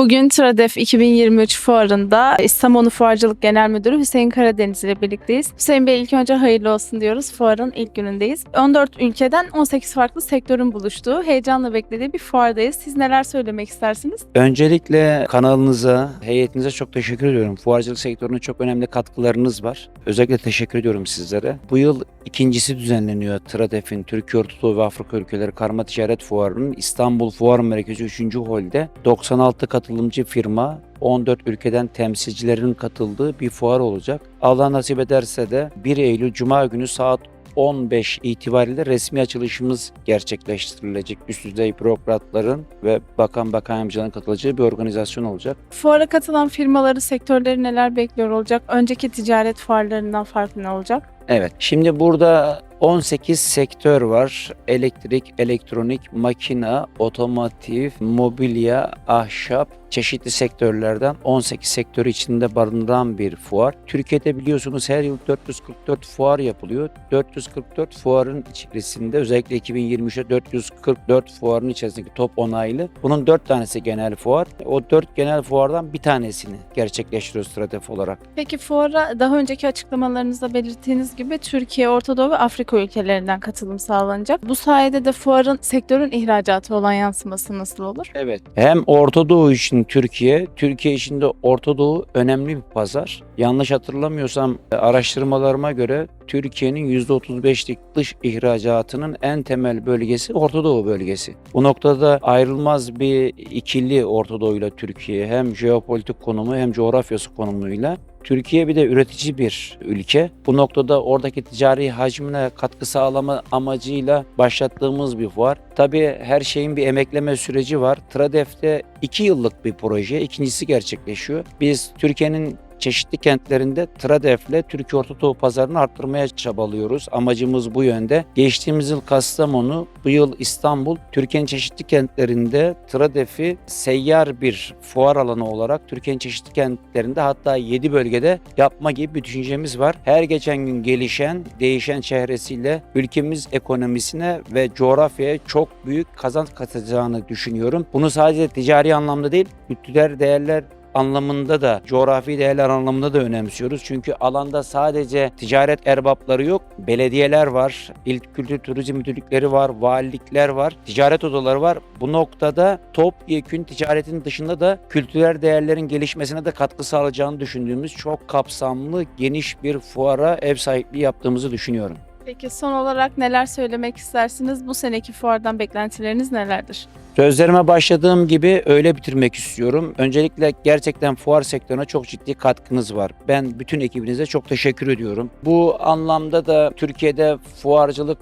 Bugün Tradef 2023 fuarında İstanbul Fuarcılık Genel Müdürü Hüseyin Karadeniz ile birlikteyiz. Hüseyin Bey ilk önce hayırlı olsun diyoruz. Fuarın ilk günündeyiz. 14 ülkeden 18 farklı sektörün buluştuğu, heyecanla beklediği bir fuardayız. Siz neler söylemek istersiniz? Öncelikle kanalınıza, heyetinize çok teşekkür ediyorum. Fuarcılık sektörüne çok önemli katkılarınız var. Özellikle teşekkür ediyorum sizlere. Bu yıl ikincisi düzenleniyor Tradef'in Türkiye, Orta Doğu ve Afrika ülkeleri Karma Ticaret Fuarı'nın İstanbul Fuar Merkezi 3. Hol'de 96 katılımcı firma 14 ülkeden temsilcilerin katıldığı bir fuar olacak. Allah nasip ederse de 1 Eylül Cuma günü saat 15 itibariyle resmi açılışımız gerçekleştirilecek. Üst düzey bürokratların ve bakan bakan yardımcıların katılacağı bir organizasyon olacak. Fuara katılan firmaları, sektörleri neler bekliyor olacak? Önceki ticaret fuarlarından farklı ne olacak? Evet. Şimdi burada 18 sektör var. Elektrik, elektronik, makina, otomotiv, mobilya, ahşap, çeşitli sektörlerden 18 sektörü içinde barındıran bir fuar. Türkiye'de biliyorsunuz her yıl 444 fuar yapılıyor. 444 fuarın içerisinde özellikle 2023'te 444 fuarın içerisindeki top onaylı. Bunun 4 tanesi genel fuar. O 4 genel fuardan bir tanesini gerçekleştiriyoruz Stratef olarak. Peki fuara daha önceki açıklamalarınızda belirttiğiniz gibi Türkiye, Orta Doğu ve Afrika ülkelerinden katılım sağlanacak. Bu sayede de fuarın sektörün ihracatı olan yansıması nasıl olur? Evet. Hem Orta Doğu için Türkiye, Türkiye için de Orta Doğu önemli bir pazar. Yanlış hatırlamıyorsam e, araştırmalarıma göre Türkiye'nin %35'lik dış ihracatının en temel bölgesi Orta Doğu bölgesi. Bu noktada ayrılmaz bir ikili Orta Doğu ile Türkiye hem jeopolitik konumu hem coğrafyası konumuyla. Türkiye bir de üretici bir ülke. Bu noktada oradaki ticari hacmine katkı sağlama amacıyla başlattığımız bir fuar. Tabii her şeyin bir emekleme süreci var. Tradef'te 2 yıllık bir proje. ikincisi gerçekleşiyor. Biz Türkiye'nin çeşitli kentlerinde Tradef'le Türkiye Orta Doğu pazarını arttırmaya çabalıyoruz. Amacımız bu yönde. Geçtiğimiz yıl Kastamonu, bu yıl İstanbul, Türkiye'nin çeşitli kentlerinde Tradef'i seyyar bir fuar alanı olarak Türkiye'nin çeşitli kentlerinde hatta 7 bölgede yapma gibi bir düşüncemiz var. Her geçen gün gelişen, değişen çehresiyle ülkemiz ekonomisine ve coğrafyaya çok büyük kazanç katacağını düşünüyorum. Bunu sadece ticari anlamda değil, kültürel değerler anlamında da, coğrafi değerler anlamında da önemsiyoruz. Çünkü alanda sadece ticaret erbapları yok, belediyeler var, il kültür turizm müdürlükleri var, valilikler var, ticaret odaları var. Bu noktada topyekün ticaretin dışında da kültürel değerlerin gelişmesine de katkı sağlayacağını düşündüğümüz çok kapsamlı, geniş bir fuara ev sahipliği yaptığımızı düşünüyorum. Peki son olarak neler söylemek istersiniz? Bu seneki fuardan beklentileriniz nelerdir? Sözlerime başladığım gibi öyle bitirmek istiyorum. Öncelikle gerçekten fuar sektörüne çok ciddi katkınız var. Ben bütün ekibinize çok teşekkür ediyorum. Bu anlamda da Türkiye'de fuarcılık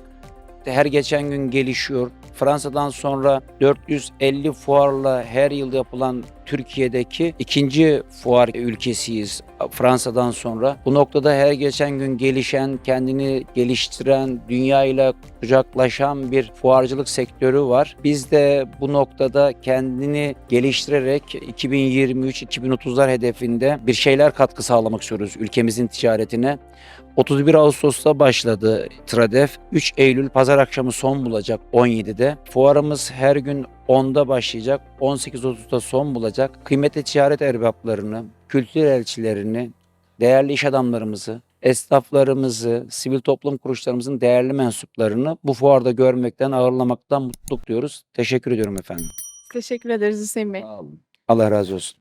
her geçen gün gelişiyor. Fransa'dan sonra 450 fuarla her yıl yapılan Türkiye'deki ikinci fuar ülkesiyiz Fransa'dan sonra. Bu noktada her geçen gün gelişen, kendini geliştiren, dünyayla kucaklaşan bir fuarcılık sektörü var. Biz de bu noktada kendini geliştirerek 2023-2030'lar hedefinde bir şeyler katkı sağlamak istiyoruz ülkemizin ticaretine. 31 Ağustos'ta başladı Tradef. 3 Eylül pazar akşamı son bulacak 17'de. Fuarımız her gün 10'da başlayacak. 18.30'da son bulacak. Kıymetli ticaret erbaplarını, kültür elçilerini, değerli iş adamlarımızı, esnaflarımızı, sivil toplum kuruluşlarımızın değerli mensuplarını bu fuarda görmekten, ağırlamaktan mutluluk duyuyoruz. Teşekkür ediyorum efendim. Teşekkür ederiz Hüseyin Bey. Allah razı olsun.